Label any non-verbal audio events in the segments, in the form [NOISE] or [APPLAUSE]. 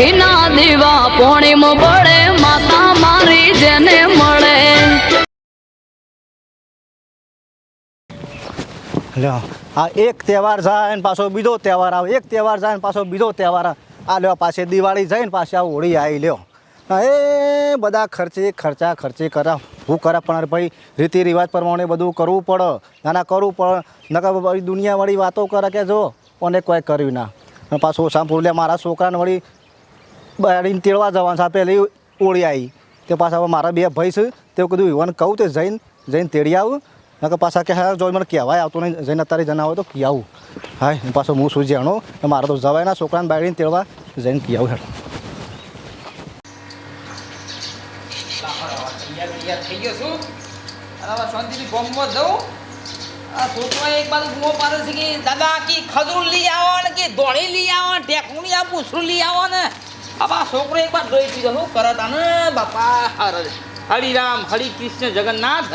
ઘીના દીવા પોણીમ પડે માતા મારી જેને મળે. આ એક તહેવાર જાય ને પાછો બીજો તહેવાર આવે, એક તહેવાર જાય ને પાછો બીજો તહેવાર આ લ્યો, પાછી દિવાળી જાય ને પાછી આ હોળી આવી, લ્યો. એ બધા ખર્ચે ખર્ચા ખર્ચે કરા. હું કરા પણ ભાઈ, રીતિ રિવાજ પ્રમાણે બધું કરવું પડે. નાના કરવું પડે. નકર દુનિયાવાળી વાતો કરે કે જો, કોને કોઈ કર્યું ના. પાછું સાંભળું લે મારા છોકરાને વળી બાળીને તેડવા જવાનું છે. આ પહેલી ઓળી આવી તે પાછા મારા બે ભાઈ છે. તે કીધું યુવાન કહું તે જઈને જઈને તેડી આવું. નકર પાછા કે, હા, જોઈ મને કહેવાય, આવતું નહીં, જઈને અત્યારે જઈને હોય તો કી આવું. હા ને પાછો હું શું જાણો? મારે તો જવાયના છોકરાને બાળીને તેડવા જઈને કી આવું કે દાદા, કી ખજૂર લઈ આવો ને લઈ આવો ને આપું, શું લઈ આવો હવે આ છોકરો એક બાર જોઈ દીધો શું કરે તાને બાપા હર- હરિરામ હરિ કૃષ્ણ જગન્નાથ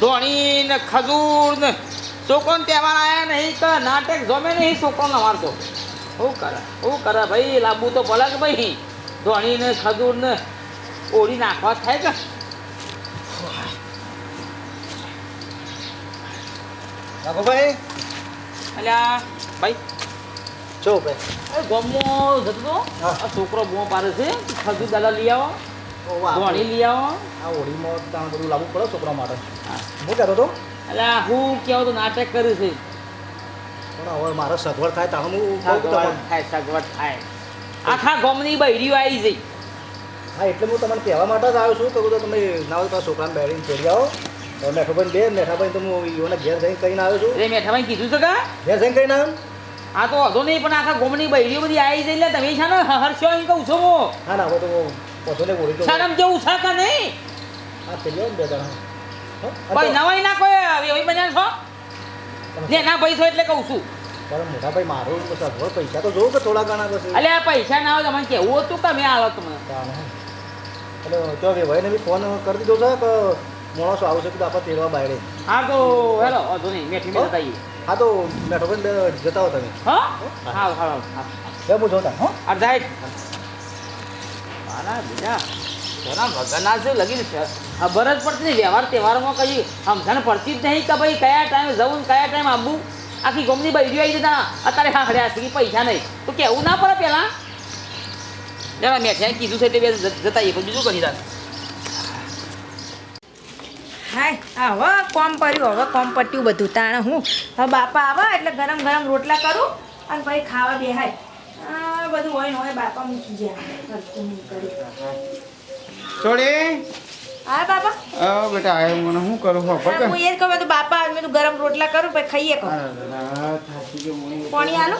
ધોણી ને ખજૂર ને છોકરોને તહેવાર આયા નહીં કે નાટક જમે નહીં છોકરોને મારતો શું કરે શું કરે ભાઈ લાંબુ તો ભલે ભાઈ. ધોણી ને ખજૂર ને ઓળી નાખવા થાય કે? ભાઈ અલ્યા ભાઈ જો ભાઈ એ ગામમાં જતો. આ છોકરો બૂમો પાડે છે. ખજુ દાદા લઈ આવો. ધોણી લઈ આવો. આ હોળીમાં ત્યાં બધું લાવવું પડે છોકરા માટે. હા. કહેતો હતો? એટલે હું કેવો તો નાટક કર્યું છે. પણ હવે મારે સગવડ થાય ત્યાં હું સગવડ થાય સગવડ થાય. આખા ગમની બૈરીઓ આવી જઈ હા એટલે હું તમને કહેવા માટે જ આવ્યો છું કે બધું તમે ના હોય છોકરાને બેડીને તેડી આવો. મેઠાભાઈ બે મેઠાભાઈ તો હું ઈઓને ઘેર જઈને કહીને આવ્યો છું. એ મેઠાભાઈ કીધું છે કા? ઘેર જઈને કહીને આવ્યો? આ તો વાંધો નહીં પણ આખા ગોમની બૈરીઓ બધી આવી જઈ એટલે તમે છે ને હર્ષો એમ કહું છું હું. હા ના તો પહોંચો ને બોલી તો શરમ જેવું છે કે નહીં? હા તેડી આવો બે ભાઈ નવાઈ ના કોઈ એવી બન્યા છો? જે ના પૈસો એટલે કહું છું. પણ મોટાભાઈ મારું સગવડ પૈસા તો જોઉં કે થોડા ઘણા બસ અલ્યા આ પૈસા ના આવે તમને કેવું હતું કે મેં આલો તમને. એટલે તો ભાઈને બી ફોન કરી દીધો છે કે માણસો આવશે કે આપણે તેરવા બાયડે. હા તો હેલો વાંધો નહીં મેઠી મેં જતાઈએ હા તો મેઠાભાઈ બે જતા હો તમે. હા? હા હા હા હું. જોતા? હો? અડધા મારા બીજા ઘણા ભગના છે લગી છે ખબર જ પડતી વ્યવહાર તહેવારોમાં કઈ સમજણ પડતી જ નહીં કે ભાઈ કયા ટાઈમે જવું કયા ટાઈમે આવવું? આખી ગમની બૈરીઓ આવી જતા અત્યારે હા હડ્યા છે પૈસા નહીં. તો કેવું ના પડે પહેલાં મેં મેઠિયા કીધું છે તે જતા એ બીજું કરી દા હાય હવે કોમ પડ્યું હવે કોમ પટ્યું બધું તાણે હું. હવે બાપા આવે એટલે ગરમ ગરમ રોટલા કરું અને પછી ખાવા બેહાય. બધું હોય ને હોય બાપા મૂકી કર્યું. છોડી હા બાપા? આ બેટા આ મને શું કરું? હો હા, હું એ કહું તો બાપા આવે મેં કીધું ગરમ રોટલા કરું પછી ખાઈએ કહું. પાણી આલો?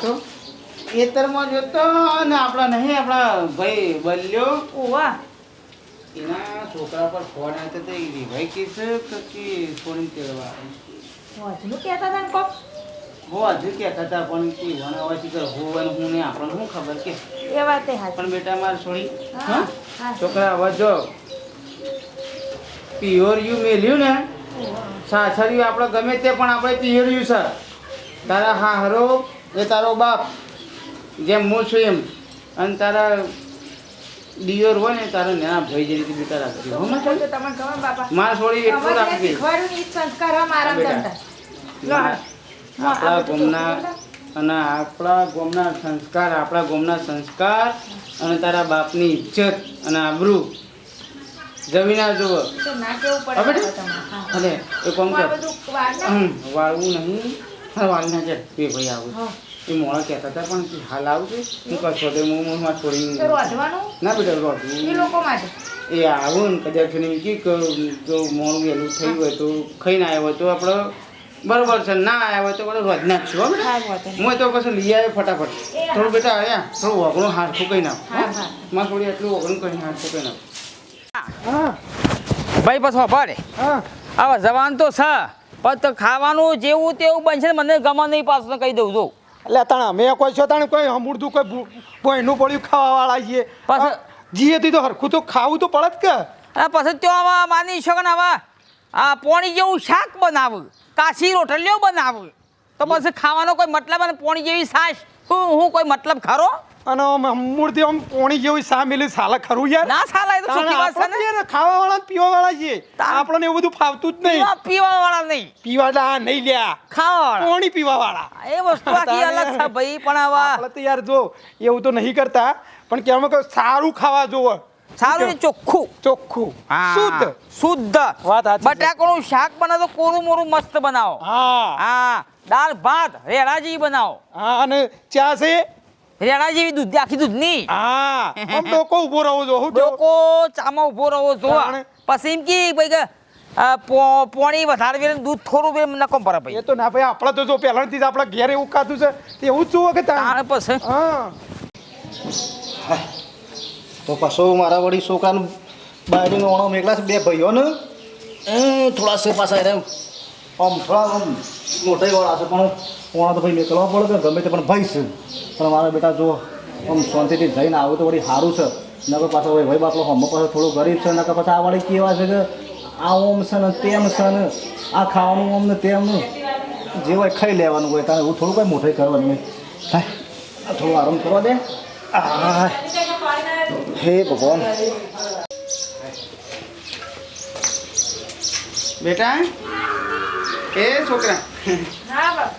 ખેતરમાં જોતો ને આપણા નહીં આપણા ભાઈ બલ્યો. ઓવા. એના છોકરા પર ફોન આવ્યો તો એ રિવાઈ કહેશે કે ફોન કરવા તેડવા કહેતા હતા કોક? હો હજુ કહેતા હતા પણ કે અવાજ કર હું હું ને આપણને શું ખબર કે? એ વાત એ હાચી. પણ બેટા મારે છોડી હા છોકરા અવાજ જો પિયોર યુ મેલ્યું ને. સાસરિયું આપણે ગમે તે પણ આપણે પિયર્યું છે તારા હારો એ તારો બાપ જેમ હું છું એમ. અને તારા દિયોર હોય ને તારા નાના ભાઈ જે રીતે બેટા રાખજો હો હું તમને ખબર બાપા માર છોડી એટલું રાખજે શીખવાડું ને ઈ સંસ્કાર હમ આરામ આ આપણા ગોમના અને આપણા ગોમના સંસ્કાર આપણા ગોમના સંસ્કાર અને તારા બાપની ઇજ્જત અને આબરૂ. જમીના જુઓ. ના. અને એ કોમ કર. હમ, વાળવું નહીં. વાળી ના છે બે ભાઈ આવું. એ મોડા કહેતા હતા પણ હાલ આવું શું કરશો તો? હું માં છોડી ના બેટા એ રોટલું લોકો માટે. એ આવું ને કદાચ ને કે જો મોડું વહેલું થયું હોય તો ખાઈને આવ્યો હોય તો આપણે બરોબર છે. ના આવ્યો હોય તો બધું રોજ નાખશું હો તો પછી લઈ આવ્યો ફટાફટ. એ. થોડું બેટા આવ્યા થોડું વગણું હાથું કહી નાખું હા, હા. માં થોડી એટલું વગણું કહી હાથું કહી નાખું. ભાઈ બસ વાપરે હા. હવે જવાન તો છે પણ તો ખાવાનું જેવું તેવું બનશે ને મને ગમે નહીં પાછું કહી દઉં છું એટલે તાણ અમે કોઈ છો તાણ કોઈ હમુરદું કોઈ ભોંયનું પડ્યું ખાવા વાળા છીએ. પાછા- જીએ તી તો હરખું તો ખાવું તો પડે જ કે. આ પછી ત્યાં આવા માની શકો ને આવા? આ પોણી જેવું શાક બનાવું કાશી રોટલીઓ બનાવું. તો પછી ખાવાનો કોઈ મતલબ અને પોણી જેવી સાસ? હું હું કોઈ મતલબ ખરો? અને મૂર્તિ આમ પોણી જેવી સામેલી સાલા ખરું યાર. ના સાલા એ તો સુખી વાત છે ને. ખાવા વાળા પીવા વાળા છે આપણને એવું બધું ફાવતું જ નહીં. પીવા વાળા નહીં. પીવા વાળા નહીં લ્યા. ખાવા વાળા પોણી પીવા વાળા એ વસ્તુ આખી અલગ છે ભાઈ પણ આવા આપણે તો યાર જો એવું તો નહીં કરતા. પણ કહેવામાં કે સારું ખાવા જોવે. સારું ને ચોખ્ખું. ચોખ્ખું. શુદ્ધ. શુદ્ધ. વાત સાચી છે. બટાકાનું શાક બનાવો તો કોરું મોરું મસ્ત બનાવો. હા. હા. દાળ ભાત રેરાજી બનાવો. હા અને ચા છે? રેડા જેવી દૂધ આખી દૂધની હા આમ ડોકો ઊભો રહો જો હું લોકો ચામાં ઊભો રહો જો. પછી એમ કે ભાઈ કે પોણી વધારે વેરે દૂધ થોડું વેરે ન કોમ પડે એ તો ના ભાઈ આપણે તો જો પહેલાંથી જ આપણા ઘેર એવું ખાધું છે તે એવું જ જોવો કે તાણ. તાણે પછી. હા. તો પાછો મારા વળી છોકરાનું બાયડીનો ઓણો મેકલા છે બે ભાઈઓ ને થોડા સે પાછા એને આમ થોડા આમ મોટા વાળા છે, પણ પોણા તો ભાઈ મેકલવા પડે કે ગમે તે પણ ભાઈ છે પણ મારા બેટા જો આમ શાંતિથી જઈને આવું તો વળી સારું છે. નકર પાછો ભાઈ ભાઈ બાપલો હમ પાછો થોડું ગરીબ છે નકર પાછા આ વાળી કેવા છે કે આ ઓમ છે ને તેમ છે ને આ ખાવાનું ઓમ ને તેમ જે હોય ખાઈ લેવાનું હોય, તારે હું થોડું કંઈ મોટાઈ કરવાની હા થોડું આરામ કરવા દે. હે ભગવાન. બેટા? એ છોકરા.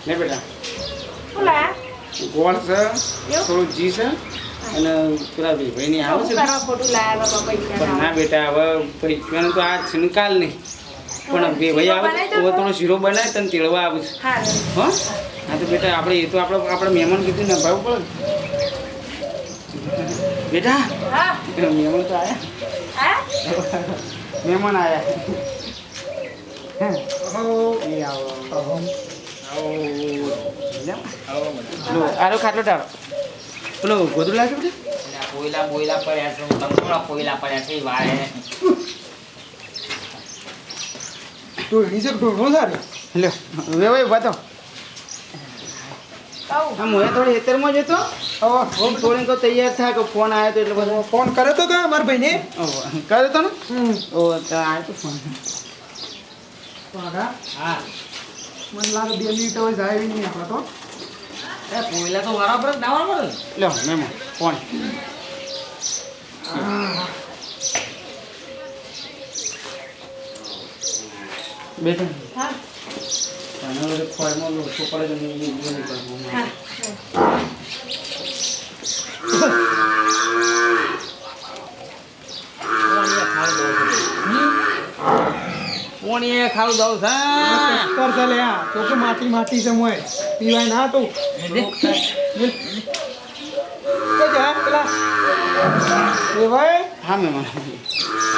ને બેટા. ગોળ છે થોડું જી છે અને પેલા ભાઈની આવે છે. પણ ના બેટા હવે પૈસાનું તો આ છે ને કાલ નહીં. પણ બે ભાઈ આવે તો થોડો શીરો બનાવે તને તેડવા આવું છું. હા હા? તો બેટા આપણે એ તો આપણે આપણે મહેમાન કીધું ને ભાવ પડે. બેટા મહેમાન તો આવ્યા મહેમાન આવ્યા આરો ખાટલો ટાળો પેલો ગોદડું લાગે બેટા કોયલા બોયલા પડ્યા છે કંકોડા કોયલા પડ્યા છે વાળે તો છે ઢોળનો સારી હવે વે ઊભા તો કહું આ મોએ થોડી હેતરમાં જતો હવે હું થોડી તો તૈયાર થાય કે ફોન આવ્યો તો એટલે બધો ફોન કર્યો તો કે મારા ભાઈને કર્યો તો ને ઓ તો આવ્યો તો ફોન હા. મને લાગે બે મિનિટ હવે જાય નહીં આપણે તો. એ કોયલા તો વાળા પર જ નાવા પડે લ્યો મહેમાન કોણ બેટા હા. બધે ખોળમાં લોચો પડે તો હું નહીં હા. [LAUGHS] પોણીએ ખાવું દઉં છે. કર છે લે આ. તો કે માટી માટી છે મોય. પીવાય ના તો. કે જા પેલા. એ ભાઈ હા મહેમાન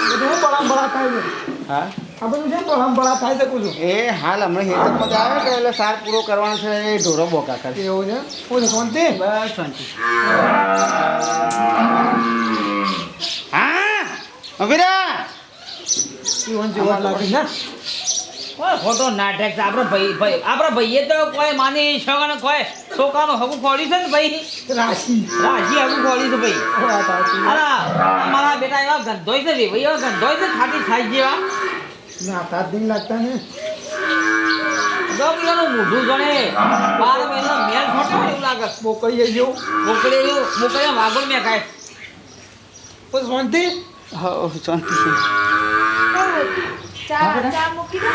બધું બળામ બળા થાય છે. હા? આ બધું છે બળામ બળા થાય છે કુછ. એ હાલ હમણાં હેતરમાં જ આવ્યો કે એટલે સાર પૂરો કરવાનો છે એ ઢોરો બોકા કરે. એવું છે? કોઈ ફોન શાંતિ? બસ શાંતિ. હા? કોઈ ખોટો નાટક છે. આપણે ભાઈ ભાઈ આપણા ભાઈએ તો કોઈ માની છોકરાને કોઈ છોકરાનું હગું ખોડી છે ને ભાઈ? રાશી. રાજી હગું ખોડી છે ભાઈ. સાચી. બેટા એવા ગંધોય છે રે ભાઈ એવા ગંધોય છે ખાટી થાય જેવા. ના સાત નહીં લાગતા ને? દો કિલોનું મોઢું ગણે. બાર મહિના મેલ ખોટો એવું લાગે. મોકલીએ જઈ મોકલે મોકલે વાગોળ મેં કાંઈ. પછી શાંતિ? હો શાંતિ ચા ચા મૂકી દો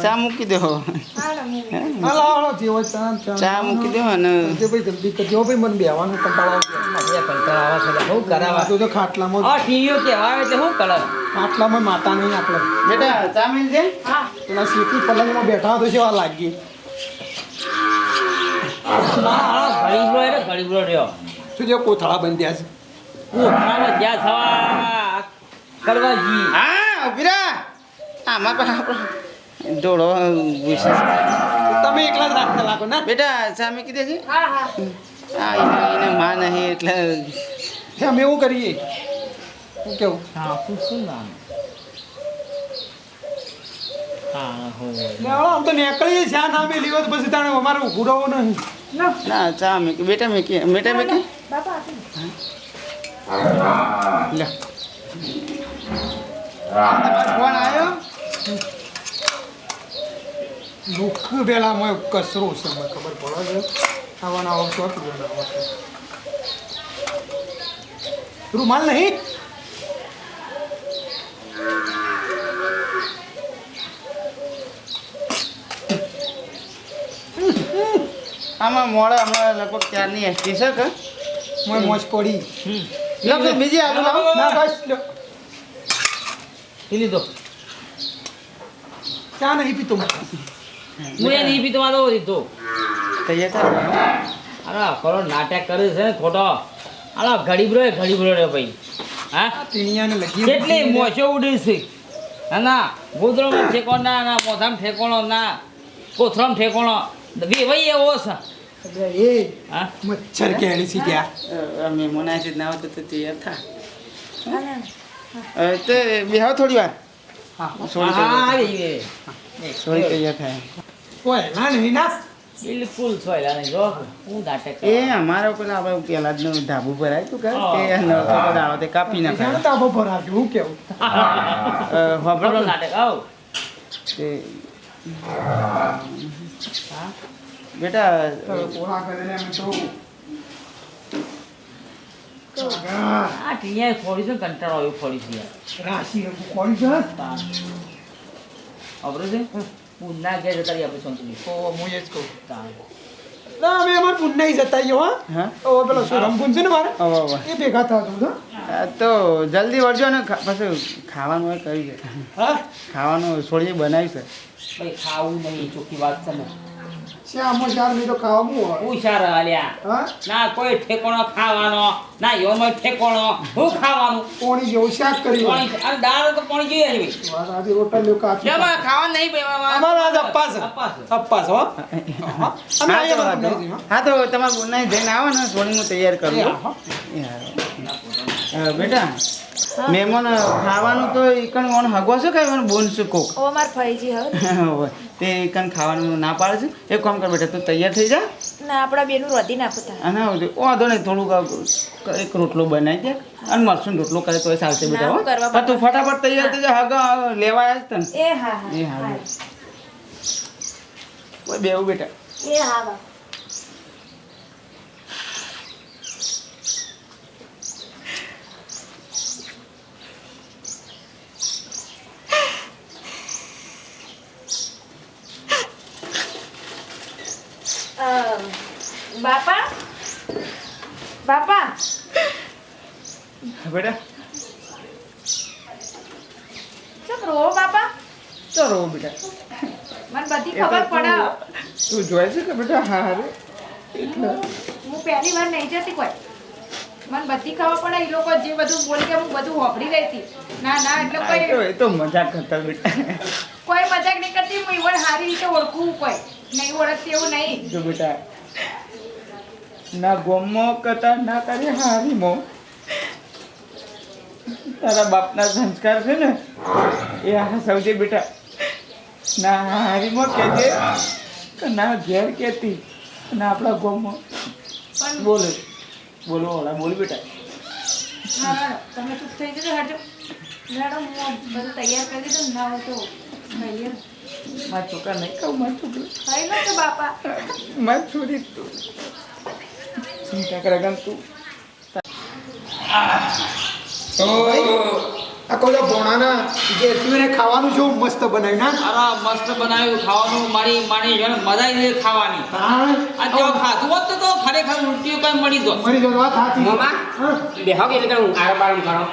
ચા મૂકું દો ચા મૂકી મને બેવાનું કંટાળો ખાટલામાં માતા નહીં આપણે બેટા ચા મિલ છે પેલા શેતી પલંગમાં બેઠા તો કેવા લાગી રહ્યો શું જે કોથળા બંધ્યા છે? ઉઠાવા જ્યાં થવા કરવા જી. હા આમાં પણ આપણો તમે એકલા જ રાખતા લાગો ના? બેટા સામે કીધે છે? હા હા. હા એને મા માં નહીં એટલે હે અમે એવું કરીએ. શું કેવું? હા શું નામ? હા હો. આમ તો નીકળીએ છે આ નામે પછી તાણે અમારે ઊભું રહેવું નહીં. ના. ચા મૂકી બેટા મૂકી બેટા મૂકી બાપા આપી લે ફોન આવ્યો? દુઃખ પેલામાં કચરો છે મને ખબર પડે છે. આવાના આવો શોખ બનાવો છે. રૂમાલ નહીં? આમાં મોડા હમણાં લગભગ ચારની એસટી છે કે? મોય મોજ પડી. લો કે બીજી આલુ લાવ. ના બસ. લો. પી લીધો. ચા નહીં પીતો હું. એ નહીં પીતો મારો લીધો. તૈયાર થાય અરે ખરો નાટક કરે છે ને ખોટો. અરે ગરીબ રે ગરીબ રે ભાઈ. હા? ટીણીયાને લગી કેટલી મોશો ઉડી છે. ના ના ગોદરામાં ઠેકોણ ના ના મોધામ ઠેકોણો ના કોથરામ ઠેકોણો. ભાઈ એવો છે. એ હા? મચ્છર કેળી સી ગયા. અમે મોના આવે છે ના હોય તો તો તૈયાર થા અ, તે બેહો થોડી વાર. સોરી હા સોરી સોરી તૈયાર થાય કોઈ ના નહીં ના? બિલકુલ સોયલા નહીં જો. હું નાટક એ અમારો પેલા આપણે પેલા જ ધાબુ પર આવ્યું હતું કે હા. તે પર આવે તે કાપી બહુ ભરાજો હું કેવું? નાટક આવ. તે બેટા આ, ટીયા ફોડી છે કંટાળો આવ્યો ફોડી છે યાર. રાશિ છે. ખબર છે? હું ના જતા આપણે સંતુલી તો હું એ જ કહું. ના અમે અમાર પુન્નઈ જતા આવીએ હો. હા? ઓ પેલો શું રંગુન છે ને મારે? એ ભેગા થવા તો જલ્દી વળજો ને પછી ખાવાનું હોય કર્યું છે હા? ખાવાનું છોડી બનાવ્યું છે. ભાઈ ખાવું નહીં ચોખ્ખી વાત છે ને. શ્યામો ચાર તો ખાવાનું હોય? હાલ્યા. ના કોઈ ઠેકોણો ખાવાનો ના યોનો ઠેકોણો હું ખાવાનું? પોણી જેવું શાક કરી પાણી અને દાળ તો પાણી જોઈએ છે ભાઈ. જેમાં ખાવાનું નહીં ભાઈ અમારા આજ હો. હા. અમે હા તો તમારે બોલાઈ જઈને આવો ને થોડી હું તૈયાર કરું બેટા મહેમાન ખાવાનું તો ઈકણ ઓન હગવા છે કઈ મને બોન છે કોક? ઓ માર ફઈજી હવે. [LAUGHS] તે ઈકણ ખાવાનું ના પાડે છે? એક કામ કર બેટા તું તૈયાર થઈ જા. ના આપણા બેનું રોધી નાખો તા. અને વાંધો નહીં થોડુંક એક રોટલો બનાવી દે. અને મરસું રોટલો કરે તો ચાલશે બેટા તું ફટાફટ તૈયાર થઈ જા હગા લેવા આવ્યા છે તને. એ હા એ હા હા. બેવું બેટા. એ હા બાપા? બાપા? બેટા. શું કરો બાપા? રો બેટા. મને બધી ખબર પડે તું- તું જોઈ છે કે બેટા? હા હારે એટલે. હું પહેલી વાર નહીં જતી કોઈ. મને બધી ખબર પડે એ લોકો જે બધું બોલી કે હું બધું હોભળી ગઈ હતી. ના ના એટલે તો કોઈ એ તો મજાક કરતા બેટા. કોઈ મજાક નહીં કરતી હું ઈવન સારી રીતે ઓળખું કોઈ. નહીં ઓળખતી એવું નહીં. જો બેટા ના ગોમો કતા ના તારી હારીમો. તારા બાપના સંસ્કાર છે ને એ આ સૌથી બેટા. ના હારીમો કહેજે કે ના ઘેર કહેતી ના આપણા ગોમો. બોલે બોલો ઓલા બોલ બેટા. તમે ચૂપ થઈ જજો હટજો મેડમ હું બધું તૈયાર કરી દીધું ના હોય તો મારા છોકરા નહીં કહું મારા છોકરા ખાઈ લો બાપા. મારી છોરી તું. ચિંતા કરે ગમ તો આ કોલો ભોણાના જે તુંને ખાવાનું જો મસ્ત બનાવ્યું ના? અરે મસ્ત બનાવ્યું ખાવાનું. મારી મારી મજા આવી ખાવાની. આ જો ખાધું હોત તો તો ખરેખર ઉલટીઓ કઈ મળી દો મરી જતો વાત સાચી. મોમાં? બેહો કે એટલે હું આરામ કરો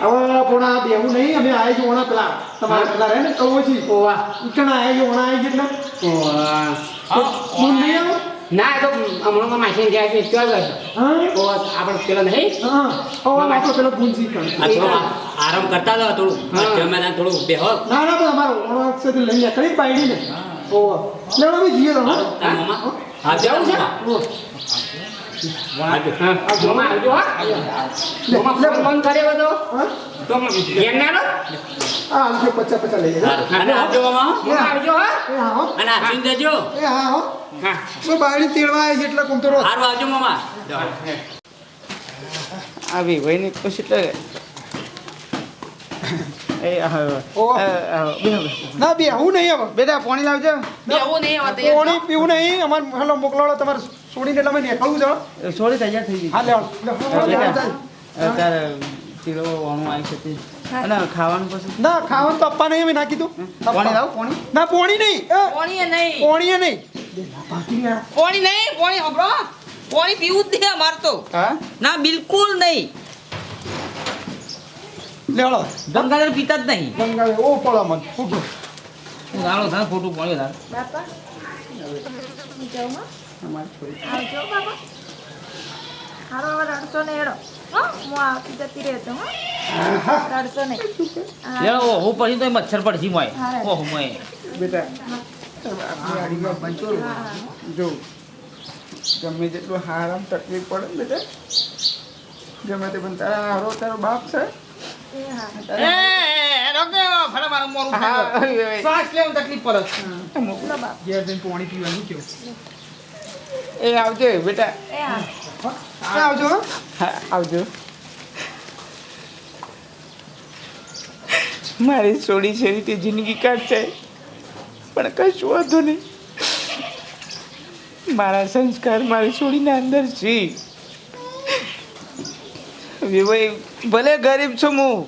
હવે બેવું નહીં અમે આવી જો ઓણા પેલા. તમારા પેલા રહે ને કહું છી ઓવા. ઉકણા આવી જો ઓણા આવી એટલે. ઓવા. હા, હું નહીં આવું? ના એ તો હમણાં માસી ગયા છે. ઓ ઓવા આપણે પેલો નહીં? હા. ઓ આપણો પેલો ગુંજી આરામ કરતા હતા થોડું હા. જમ્યા તા થોડું બેહો ના ના પણ અમારો ઓણો અક્ષર લઈ લે. કઈ પાડી ને ઓ લેવા બી જીએ તો હા. હા, હા જવું છે? આવી હોય ને પછી એટલે બેહો, બેહો. ના બે હું નહીં હવે બેટા પાણી લાવજો બેવું નહીં પાણી પીવું નહીં અમારે મોકલાડો તમારે છોડીને એટલે અમે નીકળવું છે. છોડી તૈયાર થઈ ગઈ. હા લેવાનું અત્યારે કિલો વાણું આવી છે તે. અને ખાવાનું પછી? ના ખાવાનું તો આપવા નહીં અમે ના કીધું પાણી લાવ પાણી. ના પોણી નહીં. એ, પોણીએ નહીં. પોણીએ નહીં. પોણી નહીં પોણી હબરો પોણી પીવું જ નહીં અમારે તો. હા? ના બિલકુલ નહીં. લેવડો. ગંગાધર પીતા જ નહીં. ગંગા ઓ પડો મન ફોટો ગાળો થાય ખોટું પોણી થાય બાપા. અમારી છોરી આવજો બાબા. હારો હવે રડશો ને એડો હું આવતી જતી રહેતો હો. રડશો નહીં. હા. લેવો પછી તો મચ્છર પડશે મોય ઓહો મોય બેટા આપણે આડી ગયો પંચોર હા, હા. જો ગમે તેટલું હારામ તકલીફ પડે બેટા ગમે તે પણ તારા હારો તારો બાપ છે. એ હા. એ રોકે ફરે મારું મોરું હા, થાય. ઓય, ઓય. શ્વાસ લેવું તકલીફ પડે. ઘેર જઈને પાણી પીવાનું કેવું એ આવજો બેટા. આવજો. હા આવજો. મારી છોડી છે રીતે જિંદગી કાઢશે. પણ કશું વાંધો નહીં. મારા સંસ્કાર મારી છોડીના અંદર છે. વિવય ભલે ગરીબ છું હું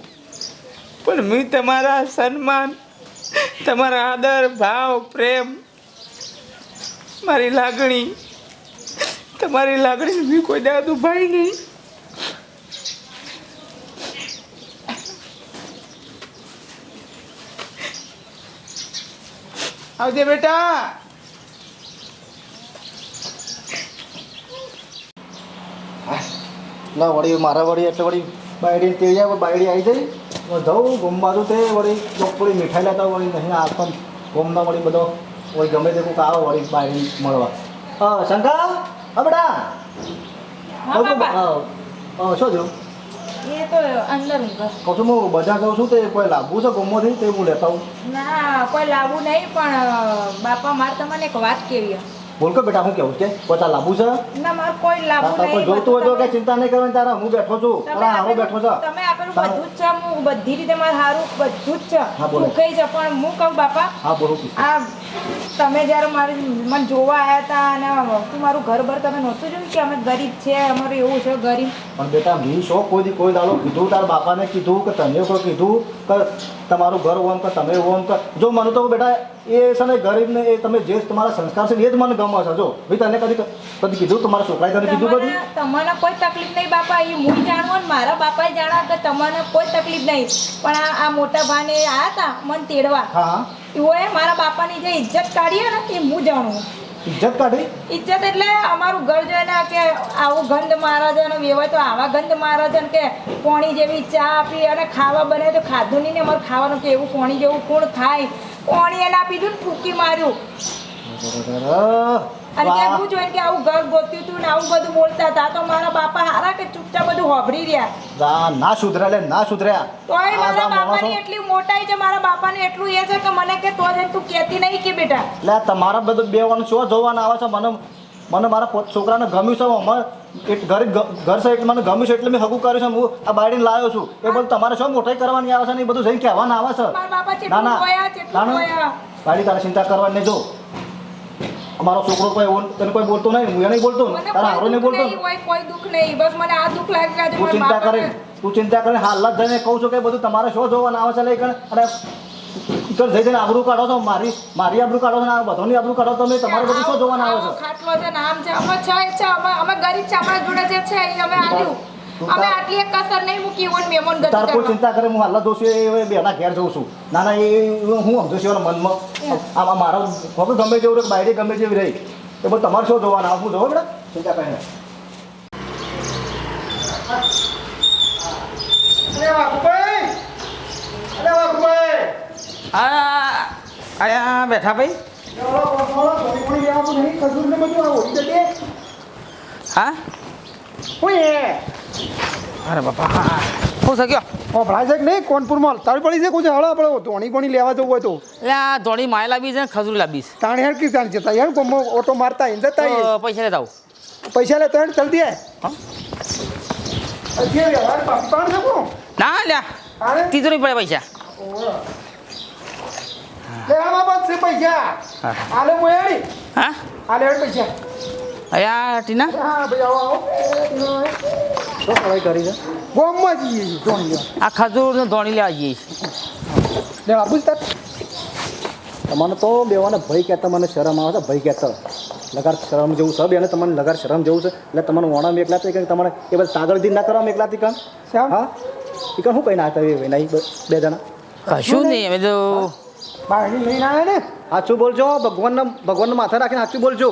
પણ મેં તમારા સન્માન તમારા આદર ભાવ પ્રેમ મારી લાગણી તમારી લાગણી કોઈ દાદુ ભાઈ નહીં. આવજે બેટા. ના, વળી મારા વળી એટલે વળી બાયડી તે બાયડી આવી જઈ જઉં ગમવાનું તે વળી થોડી મીઠાઈ લેતા વળી નહીં, આ પણ ગમના વળી બધો, વળી ગમે તે કોઈક આવો વળી બાયડી મળવા. હા, શંકા? હા બેટા હા બાપા શું થયું એ તો અંદર. કહું છું હું બજાર જાઉં છું તે કોઈ લાવવું છે ગમોથી તે હું લેતા આવું ના કોઈ લાવવું નહીં પણ બાપા મારે તમને એક વાત કેવી. બોલ કે બેટા હું કેવું છે? પોતા લાવવું છે? ના મારે કોઈ કોઈ નહીં જોઈતું હોય તો કે ચિંતા નહીં કરવાની તારા હું બેઠો છું. તમે તારા હારો બેઠો છો. તમે આપેલું બધું જ છે હું બધી રીતે મારે સારું બધું જ છે. હા, બોલો. સુખે છે પણ હું કહું બાપા હા બોલો આ તમે જ્યારે મારી મને જોવા આવ્યા હતા અને તું મારું ઘર બર તમે નહોતું જોયું કે અમે ગરીબ છે અમારું એવું છે ગરીબ? પણ બેટા મી શો કોઈ કોઈ દાડો કીધું તારા બાપાને કીધું કે તને કોઈ કીધું કે તમારું ઘર ઓમ કે તમે ઓમ કે જો મને તો બેટા એ છે ને ગરીબને એ તમે જે તમારા સંસ્કાર છે એ જ મને ગમે છે. જો ભાઈ તને કદી કદી કીધું? તમારા છોકરાએ તને કીધું કદી? તમને કોઈ તકલીફ નહીં બાપા એ હું જાણવું મારા બાપાએ જાણવા કે તમને કોઈ તકલીફ નહીં. પણ આ મોટા ભાને આવ્યા હતા મને તેડવા. હા. એ મારા બાપાની જે ઇજ્જત કાઢી ને એ હું જાણું. ઇજ્જત કાઢી? ઇજ્જત એટલે અમારું ઘર જોઈને કે આવું ગંધ અને વેવાય તો આવા ગંધ છે કે પોણી જેવી ચા આપી અને ખાવા બને તો ખાધું નહીં ને અમારે ખાવાનું કે એવું પોણી જેવું કોણ ખાય? પોણી એને આપી ફૂકી ને માર્યું? અને કે હું જોઈને કે આવું ઘર ગોત્યું હતું ને આવું બધું બોલતા હતા તો મારા બાપા હારા કે ચૂપચાપ બધું હોભરી રહ્યા? ના ના સુધર્યા લે ના સુધર્યા. તોય મારા બાપાની એટલી મોટાઈ છે મારા બાપાને એટલું એ છે કે મને કે તો જ તું કહેતી નહીં કે બેટા. એટલે તમારા બધું બે વાનું શું જોવાના આવે છે? મને મને મારા પોત છોકરાને ગમ્યું છે અમારે એક ગરીબ ઘર છે મને ગમ્યું છે એટલે મેં હગું કર્યું છે હું આ બાળીને લાવ્યો છું. એ બધું તમારે શું મોટાઈ કરવાની આવે છે ને એ બધું જઈને કહેવાના આવે છે? ના ના. ના ના તારે ચિંતા કરવાની નહીં જો. અમારો છોકરો કોઈ તને કોઈ બોલતો નહીં? હું નહીં બોલતો તારા હારો નહીં બોલતો કોઈ દુઃખ નહીં. બસ મને આ દુઃખ લાગે આજે તું ચિંતા કરે. તું ચિંતા કરે હાલ જ જઈને કહું છું કે બધું તમારે શું જોવાનું? આવે છે લઈ કણ અને કણ જઈ જઈને આબરૂ કાઢો છો? મારી મારી આબરૂ કાઢો છો ને? બધાની આબરૂ કાઢો તમે? તમારે બધું શું જોવાનું આવે છે? ખાટલો છે નામ છે અમે છે અમે અમે ગરીબ છે અમારા જોડે જે છે એ અમે આલ્યું. તું અમે આટલી એક કસર નહીં મૂકી હોય મેમોન ગતિ તાર કોઈ ચિંતા કરે હું હાલા છું એ બેના ઘેર જઉં છું. ના ના એ હું સમજુ છું મનમાં. આમાં મારો હવે ગમે જેવું રહે બાયરે ગમે જેવી રહી. એ બધું તમારે શું જોવાના? આવે હું જોવો બેટા? ચિંતા કરે અરે વાઘુભાઈ! અરે આ આયા બેઠા ભાઈ. હા? હું એ? અરે બાપા હા હું. ઓ ઓભળાય છે કે નહીં કોનપુરમાં તાળી પડી છે કોઈ હળો આપણે ધોણી કોણી લેવા જવું હોય તો? એટલે આ ધોણી માય લાવી છે ને લાવી છે. તાણે હેર કી તાણ જતા યાર કોમો ઓટો મારતા હિંદ જતા પૈસા લેતા આવું. પૈસા લેતો હેડ જલ્દી આય. ના લ્યા. તીજોરી તીજો પડે પૈસા. લે આમાં પૈસા. આલે મોયાડી હા આલે પૈસા. અયા ટીના. હા ભાઈ આવો આવો શું સવાઈ કરી છે ગોમમાં જઈએ છીએ ધોણી લેવા આ ખજૂર ને ધોણી લેવા જઈએ લે બાપુ તાર. તમને તો બેવાને ભય કહેતા મને શરમ આવે છે ભય કહેતા લગાર શરમ જેવું છે બેને તમને લગાર શરમ જેવું છે એટલે તમને ઓણામ એકલાથી કે તમારે એ બધા કાગળથી ના કરવા એકલાથી કામ શ્યામ? હા? એ કણ શું કહીને આવતા એ નહીં બે જણા. કશું નહીં અમે તો બાયડી લઈને આવ્યા ને? સાચું બોલજો ભગવાનના ભગવાનના માથા રાખીને સાચું બોલજો.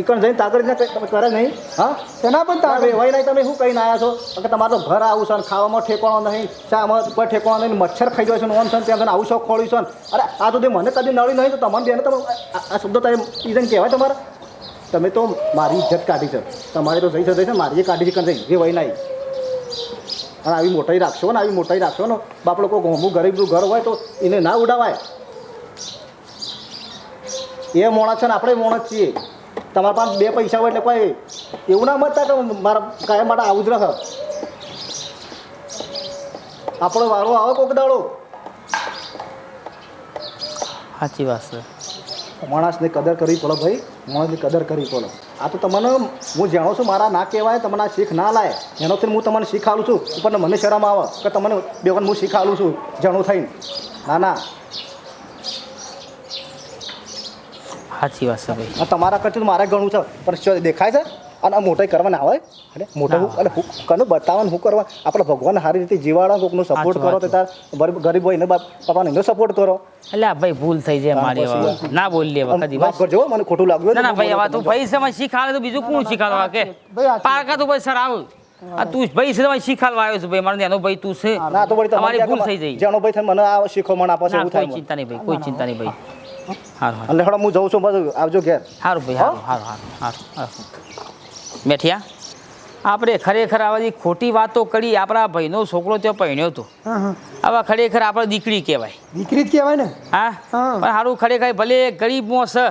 ઈકણ જઈને તાગડ તમે કરે નહીં? હા? તેના પણ તારે હોય નહીં તમે શું કહીને આવ્યા છો? કે તમારે તો ઘર આવું છે ખાવામાં ઠેકવાનો નહીં શામાં ઉપર ઠેકવાનો નહીં મચ્છર ખાઈ જાય છે ઓન છે ત્યાં તેમ આવું શોખ ખોળ્યું છે અરે આ સુધી મને કદી નળી નહીં તો તમને બેને તમે આ- શબ્દ તમે ઈજન કહેવાય તમારે? તમે તો મારી ઇજ્જત કાઢી છે. તમારે તો જઈ શકે છે મારી એ કાઢી છે કંઈ હોય નહીં. અને આવી મોટાઈ રાખશો ને આવી મોટાઈ રાખશો ને બાપ લોકો ગોમું ગરીબનું ઘર હોય તો એને ના ઉડાવાય. એ મોણા છે ને આપણે મોણા છીએ. તમારા પાસે બે પૈસા હોય એટલે કોઈ એવું ના મતતા કે મારા કાયમ માટે આવું જ રહે આપણો વારો આવે કોક દાડો. સાચી વાત છે. માણસની કદર કરવી પડે ભાઈ માણસની કદર કરવી પડે. આ તો તમને હું જાણું છું મારા ના કહેવાય તમને શીખ ના લાય. એનાથી હું તમને શીખાડું છું. પણ મને શરમ આવે કે તમને બેવન હું શીખાડું છું. જાણું થઈને. ના ના. સાચી વાત છે ભાઈ. તમારા કરતી તો મારે ઘણું છે. પણ દેખાય છે? અને આ મોટાઈ કરવા ના આવે અને મોટા અને કનું બતાવવાનું શું કરવા આપણે ભગવાન સારી રીતે જીવાડો કોકનો સપોર્ટ કરો તો તાર ગરીબ હોય ને બાપ પપ્પાને એનો સપોર્ટ કરો. એટલે આ ભાઈ ભૂલ થઈ જાય મારી. ના બોલી હવે કદી માફ કરજો મને ખોટું લાગ્યું ના ભાઈ આ તું ભાઈ સમય શીખાડે તો બીજું કોણ શીખાડવા કે? પારકા તો ભાઈ સર આવ આ તું ભાઈ છે તમારે શીખાડવા આવ્યો છે ભાઈ મારે એનો ભાઈ તું છે. ના તો ભાઈ તમારી ભૂલ થઈ જાય. જેનો ભાઈ મને આ શીખો આપો છે એવું થાય મને. ચિંતા નહીં ભાઈ કોઈ ચિંતા નહીં ભાઈ. એટલે હળો હું જઉં છું બધું આવજો ઘેર. સારું ભાઈ સારું સારું સારું સારું મેઠિયા આપણે ખરેખર આ બધી ખોટી વાતો કરી આપણા ભાઈનો છોકરો ત્યાં પહેણ્યો હતો. હા હા. આવા ખરેખર આપણે દીકરી કહેવાય. દીકરી જ કહેવાય ને? હા. પણ સારું ખરેખર ભલે ગરીબમાં છે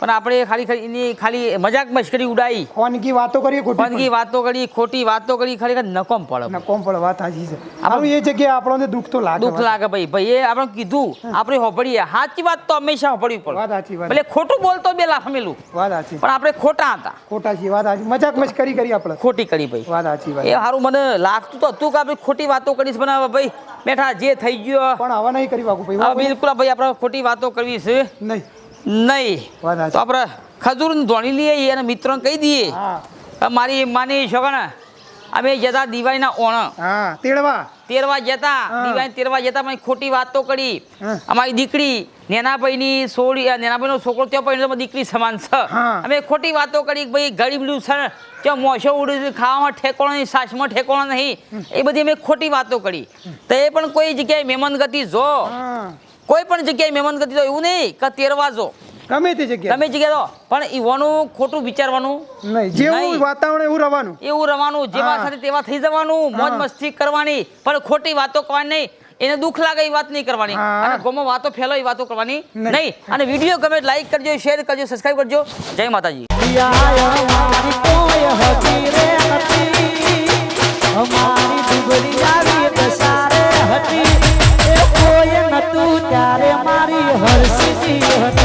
પણ આપણે ખાલી ખાલી એની ખાલી મજાક મશ્કરી ઉડાઈ. ફોનકી વાતો કરીએ વાનગી વાતો કરી ખોટી વાતો કરી ખરેખર નકોમ પડે. નકોમ પડે વાત સાચી છે. આપણું એ જગ્યાએ આપણને દુઃખ તો લાગે દુઃખ લાગે ભાઈ. ભાઈ એ આપણે કીધું આપણે હોભળીએ. સાચી વાત તો હંમેશા હોભળવી વાત પડે સાચી વાત. ભલે ખોટું બોલતો બે લાખ મેલું વાત સાચી પણ આપણે ખોટા હતા. ખોટા છીએ વાત સાચી મજાક મશ્કરી કરી આપણે. ખોટી કરી ભાઈ. વાત સાચી વાત એ સારું મને લાગતું તો હતું કે આપણે ખોટી વાતો કરીશ પણ હવે ભાઈ બેઠા જે થઈ ગયો. પણ આવા નહીં કરી વાગું હવે ભાઈ બિલકુલ ભાઈ આપણે ખોટી વાતો કરવી છે. નહીં. નહીં. તો આપણે ખજૂર ધોણી લઈએ અને મિત્રોને કહી દઈએ. મારી માની છોકરા અમે જતા દિવાળીના ઓણ. તેડવા. તેરવા જતા. દિવાળી તેરવા જતા પણ ખોટી વાતો કરી. અમારી દીકરી નેનાભાઈની સોળી નેનાભાઈનો છોકરો ત્યાં પણ દીકરી સમાન છે. અમે ખોટી વાતો કરી ભાઈ ગરીબલું છે ને ત્યાં મોસો ઉડી ખાવામાં ઠેકોણો નહીં સાસમાં ઠેકોણો નહીં. એ બધી અમે ખોટી વાતો કરી. તો એ પણ કોઈ જગ્યાએ મહેમાન ગતિ જો કોઈ પણ જગ્યાએ મહેમાન ગતિ તો એવું નહીં કે તેરવા જો. ગમે તે જગ્યા ગમે જગ્યા તો પણ ઈવાનું ખોટું વિચારવાનું નહીં જેવું વાતાવરણ એવું રહેવાનું. એવું રવાનું જેવા સાથે તેવા થઈ જવાનું મોજ મસ્તી કરવાની પણ ખોટી વાતો કરવાની નહીં. એને દુઃખ લાગે એ વાત નહીં કરવાની. અને ગોમાં વાતો ફેલો એ વાતો કરવાની નહીં. નહીં. અને વીડિયો ગમે લાઈક કરજો શેર કરજો સબસ્ક્રાઈબ કરજો. જય માતાજી. અમારી ત્યારે મારી હરસિંહ